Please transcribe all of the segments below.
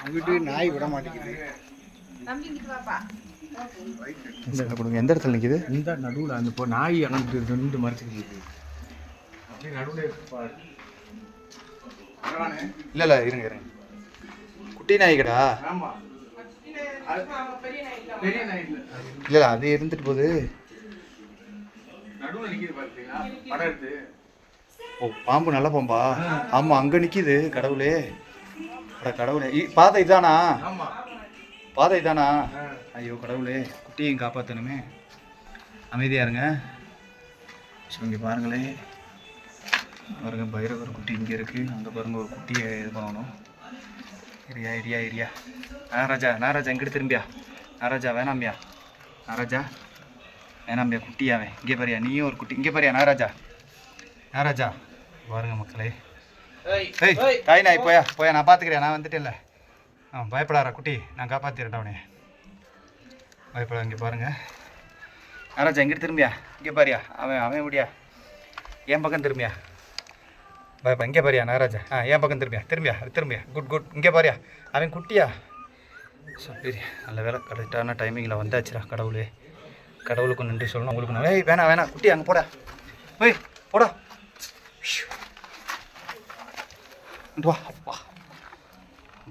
அங்கிட்டு நாய் விட மாட்டேங்குது. இந்த கொடுங்க. எந்த இடத்துல நிற்கிது இந்த நடுவில் அந்த இப்போ நாய் அங்கிட்டு ரெண்டு மறைச்சிருக்கு அப்படியே நடுவில் இல்லை இல்லை இருங்க இருங்க. குட்டி நாய் இல்லை. இல்லை இல்லை அது இருந்துட்டு போகுது. நடுவில் நிற்கிது பார்த்தீங்களா படம் எடுத்து. ஓ பாம்பு நல்ல பாம்பா? ஆமாம் அங்கே நிற்கிது கடவுளே. அட கடவுளே. பாதை இதானா? பாதை இதானா? ஐயோ கடவுளே. குட்டியும் காப்பாற்றணுமே அமைதியாக இருங்க. ஸோ இங்கே பாருங்களே பாருங்க பைரவர் குட்டி இங்கே இருக்குது அங்கே பாருங்க ஒரு குட்டியை இது பண்ணணும். இரியா இரியா இரியா. நாராஜா நாராஜா இங்கிட்டு திரும்பியா. நாராஜா வேணாம்பியா நாராஜா வேணாம்பியா குட்டியாவே. இங்கே பாரியா நீயும் ஒரு குட்டி. இங்கே பாரியா நாராஜா நாராஜா பாருங்க மக்களே. ஏய் தாய் நாய் போயா போயா நான் பார்த்துக்கிறேன் நான் வந்துட்டேன்ல. ஆ பயப்படாத குட்டி நான் காப்பாற்றிடுறேன் அவனே பயப்படாத இங்கே பாருங்க. நாராஜா இங்கிட்டு திரும்பியா? இங்கே பாரியா? அவன் அவன் முடியா என் பக்கம் திரும்பியா? பயப்பா இங்கே பாரியா நாராஜா ஆ என் பக்கம் திரும்பியா? திரும்பியா திரும்பியா. குட் குட் இங்கே பாரியா? அவன் குட்டியா? சரி நல்ல வேலை. கரெக்டான டைமிங்கில் வந்தாச்சுடா கடவுளே. கடவுளுக்கு நன்றி சொல்லணும் உங்களுக்கு. ஏய் வேணாம் வேணாம் குட்டி அங்கே போடா. ஏய் போடா. ஷ். வா அப்பா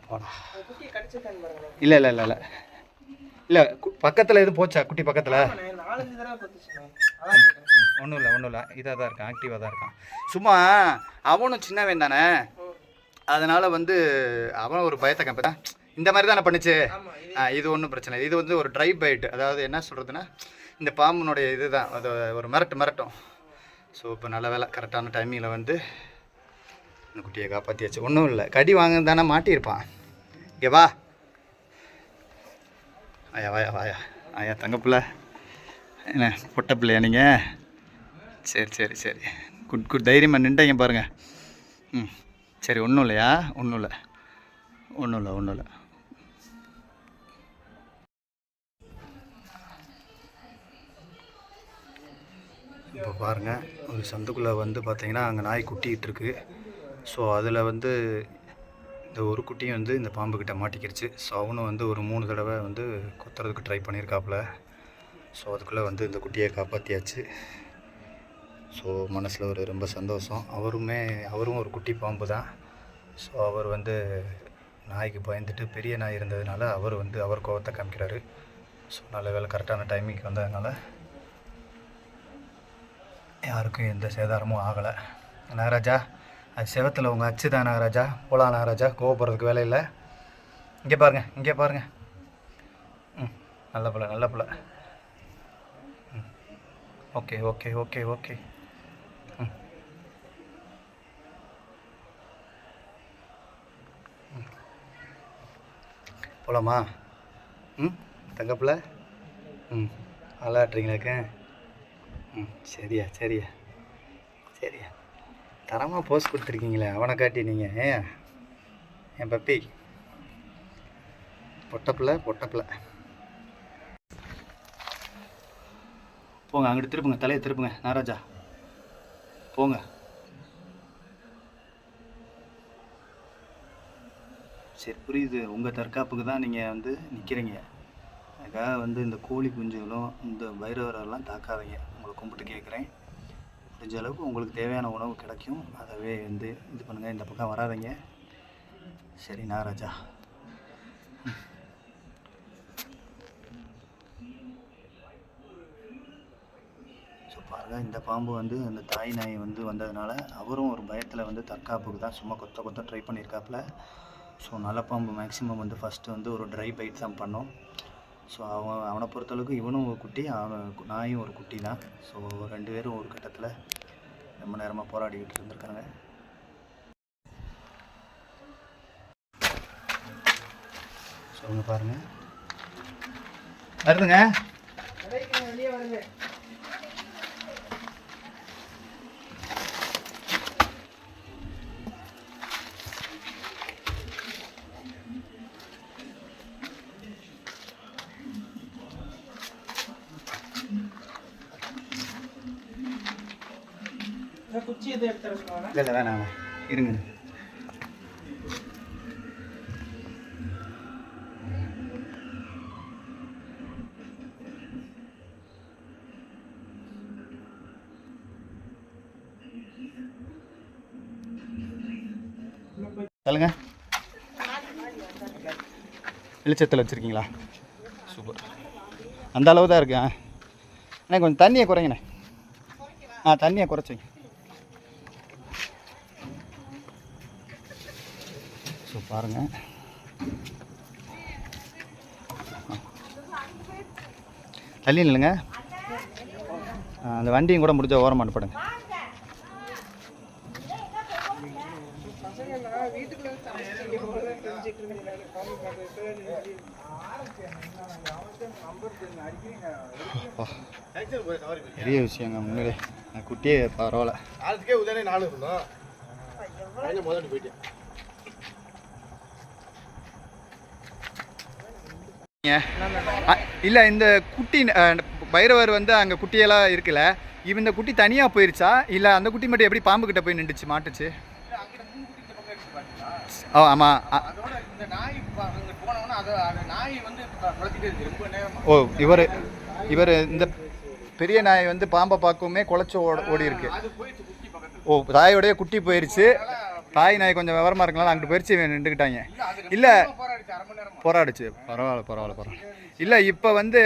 போடா. இல்லை இல்லை இல்லை இல்லை. இல்லை பக்கத்தில் எதுவும் போச்சா? குட்டி பக்கத்தில்? ஒன்றும் இல்லை ஒன்றும் இல்லை. இதாக தான் இருக்கான் ஆக்டிவாக தான் இருக்கான். சும்மா அவனும் சின்னவன் தானே? அதனால் வந்து அவன் ஒரு பயத்தை கம்பதான் இந்த மாதிரி தானே பண்ணுச்சு? ஆ இது ஒன்றும் பிரச்சனை இல்லை. இது வந்து ஒரு ட்ரை பைட் அதாவது என்ன சொல்கிறதுன்னா இந்த பாம்பினுடைய இது தான் அது ஒரு மிரட்டு மிரட்டும். ஸோ இப்போ நல்ல வேலை கரெக்டான டைமிங்கில் வந்து இந்த குட்டியை காப்பாற்றியாச்சு ஒன்றும் இல்லை. கடி வாங்க தானே மாட்டியிருப்பான். இங்கே வா. ஆயா வாயா வாயா. ஆயா தங்க என்ன பொட்ட பிள்ளையா நீங்கள் சரி சரி சரி. குட் குட் தைரியமாக நின்றீங்க பாருங்கள் ம். சரி ஒன்றும் இல்லையா? ஒன்றும் இல்லை. ஒன்றும் இல்லை ஒன்றும் இல்லை. இப்போ பாருங்கள் ஒரு சந்துக்குள்ளே வந்து பார்த்தீங்கன்னா அங்கே நாய் குட்டிகிட்டு இருக்குது ஸோ அதில் வந்து இந்த ஒரு குட்டியும் வந்து இந்த பாம்புக்கிட்ட மாட்டிக்கிடுச்சு. ஸோ அவனும் வந்து ஒரு மூணு தடவை வந்து கொத்துறதுக்கு ட்ரை பண்ணியிருக்காப்புல. ஸோ அதுக்குள்ளே வந்து இந்த குட்டியை காப்பாற்றியாச்சு ஸோ மனசில் ஒரு ரொம்ப சந்தோஷம். அவருமே அவரும் ஒரு குட்டி பாம்பு தான். ஸோ அவர் வந்து நாய்க்கு பயந்துட்டு பெரிய நாய் இருந்ததுனால அவர் வந்து அவர் கோவத்தை காமிக்கிறாரு. ஸோ நல்ல வேலை கரெக்டான டைமிங்க்கு வந்ததுனால யாருக்கும் எந்த சேதாரமும் ஆகலை. நாகராஜா அது செவத்தில் உங்கள் அச்சு தான் நாகராஜா போலா நாகராஜா கோவப்படுறதுக்கு வேலை இல்லை. இங்கே பாருங்கள் இங்கே பாருங்கள் ம் நல்ல பிள்ளை நல்ல பிள்ளை. ம். Okay okay okay okay. ம். ம். போலாமா? ம் தங்கப்பிள்ள ம் விளாட்றீங்களாக்க ம் சரியா சரியா. சரியா. தரமாக போஸ் கொடுத்துருக்கீங்களே அவனை காட்டி நீங்கள் என் பப்பி? பொட்டப்பில் பொட்டப்பிள்ள போங்க அங்கிட்டு திருப்புங்க தலையை திருப்புங்க நாராஜா. போங்க. சரி புரியுது. உங்கள் தற்காப்புக்கு தான் நீங்கள் வந்து நிற்கிறீங்க அதுக்காக வந்து இந்த கோழி குஞ்சுகளும் இந்த பைரவரெல்லாம் தாக்காதீங்க. உங்களை கும்பிட்டு கேட்குறேன் முடிஞ்ச அளவுக்கு உங்களுக்கு தேவையான உணவு கிடைக்கும். அதவே வந்து இது பண்ணுங்கள் இந்த பக்கம் வராதிங்க. சரி நாராஜா ஸோ பாருங்கள் இந்த பாம்பு வந்து அந்த தாய் நாய் வந்து வந்ததுனால அவரும் ஒரு பயத்தில் வந்து தற்காப்புக்கு தான் சும்மா கொத்த கொத்த ட்ரை பண்ணியிருக்காப்புல ஸோ நல்ல பாம்பு மேக்ஸிமம் வந்து ஃபஸ்ட்டு வந்து ஒரு ட்ரை பைட் தான் பண்ணோம். ஸோ அவன் அவனை பொறுத்தளவுக்கு இவனும் ஒரு குட்டி அவன் நாயும் ஒரு குட்டி தான் ஸோ ரெண்டு பேரும் ஒரு கட்டத்தில் ரொம்ப நேரமாக போராடிக்கிட்டு இருந்திருக்காங்க. சொல்லுங்க பாருங்க. வருதுங்க? வெளியே வருங்க இல்லை இல்லை வேணாம் இருங்க. சொல்லுங்க. வெளிச்சத்தில் வச்சுருக்கீங்களா? சூப்பர். அந்த அளவு தான் இருக்கு ஆ. அண்ணே கொஞ்சம் தண்ணியை குறைங்கண்ணே. ஆ தண்ணியை குறைச்சிங்க ஸோ பாருங்க. ஆ. தள்ளி நில்லுங்க. ஆ, அந்த வண்டியும் கூட முடிஞ்ச ஓரம் மாட்டுப்படுங்க பெரிய விஷயங்க நான் குட்டியே பரவாயில்ல. நாலு முதல்ல போயிட்டேன் இல்லை இந்த குட்டி பைரவர் வந்து அங்கே குட்டியெல்லாம் இருக்குல்ல இந்த குட்டி தனியாக போயிருச்சா? இல்லை அந்த குட்டி மட்டும் எப்படி பாம்பு கிட்ட போய் நின்றுச்சு மாட்டுச்சு? ஓ ஆமாம் ஓ இவர் இவர் இந்த பெரிய நாய் வந்து பாம்பை பார்க்கவுமே குலைச்சு ஓட ஓடி இருக்கு ஓ தாயோடைய குட்டி போயிருச்சு. தாய் நாய் கொஞ்சம் விவரமாக இருக்கலாம் அங்கிட்டு போயிருச்சு நின்றுக்கிட்டாங்க. இல்லை போராடிச்சு. பரவாயில்ல பரவாயில்ல பரவாயில்ல. இல்லை இப்போ வந்து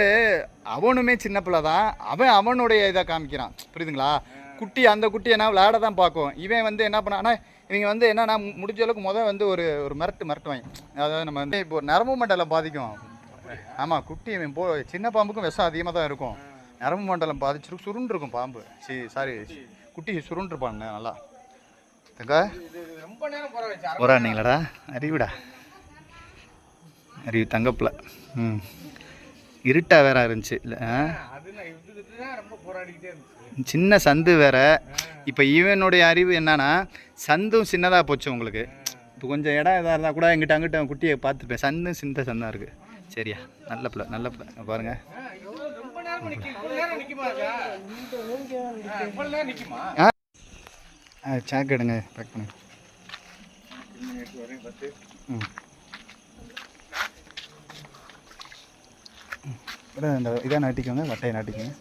அவனுமே சின்ன பிள்ளை தான். அவன் அவனுடைய இதை காமிக்கிறான். புரியுதுங்களா? குட்டி அந்த குட்டி என்ன விளையாட தான் பார்க்கும். இவன் வந்து என்ன பண்ணான்னா இவங்க வந்து என்னன்னா முடிஞ்ச அளவுக்கு முதல் வந்து ஒரு ஒரு மிரட்டு மிரட்டுவாங்க. அதாவது நம்ம வந்து இப்போ நரம்பு மண்டலம் பாதிக்கும். ஆமாம் குட்டி இவன் போ சின்ன பாம்புக்கும் விஷம் அதிகமாக தான் இருக்கும். நரம்பு மண்டலம் பாதிச்சிருக்கு சுருண்டு இருக்கும் பாம்பு. சி சாரி குட்டி சுருண்டுருப்பாங்க நல்லா. அரை போராடினீங்களாடா? அறிவுடா. அறிவு தங்கப்பில். ம். இருட்டா வேற இருந்துச்சு. இல்லை சின்ன சந்து வேற. இப்போ இவனுடைய அறிவு என்னன்னா சந்தும் சின்னதாக போச்சு உங்களுக்கு. இப்போ கொஞ்சம் இடம் இதாக இருந்தால் கூட எங்கிட்ட அங்கிட்ட குட்டியை பார்த்துப்பேன். சந்தும் சின்ன சந்தாக இருக்குது சரியா? நல்ல பிள்ளை நல்ல பிள்ளை. பாருங்க. ஆ, சேக் எடுங்க பேக் பண்ணுங்க. இந்த இதாக நாட்டிக்கோங்க வட்டையை நாட்டிக்கோங்க.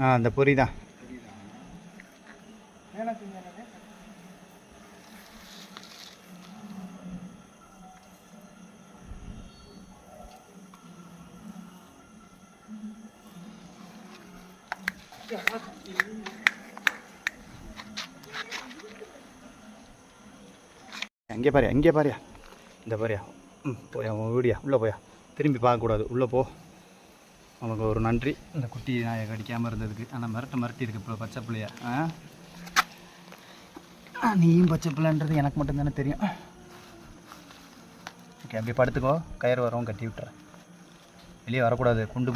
ஆ அந்த பொறி தான் அங்கே பாரு அங்கே பாரியா இந்த பாரியா ம் போயா உன் வீடியா உள்ளே போயா. திரும்பி பார்க்கக்கூடாது. உள்ளே போ. உனக்கு ஒரு நன்றி. இந்த குட்டி நாயை கடிக்காமல் இருந்ததுக்கு. ஆனால் மிரட்ட மிரட்டி இருக்கு இப்போ பச்சை பிள்ளையா. ஆ? நீயும் பச்சை பிள்ளைன்றது எனக்கு மட்டும்தானே தெரியும். ஓகே அப்படியே படுத்துக்கோ. கயிறு வரவும் கட்டி விட்டுறேன். வெளியே வரக்கூடாது குண்டு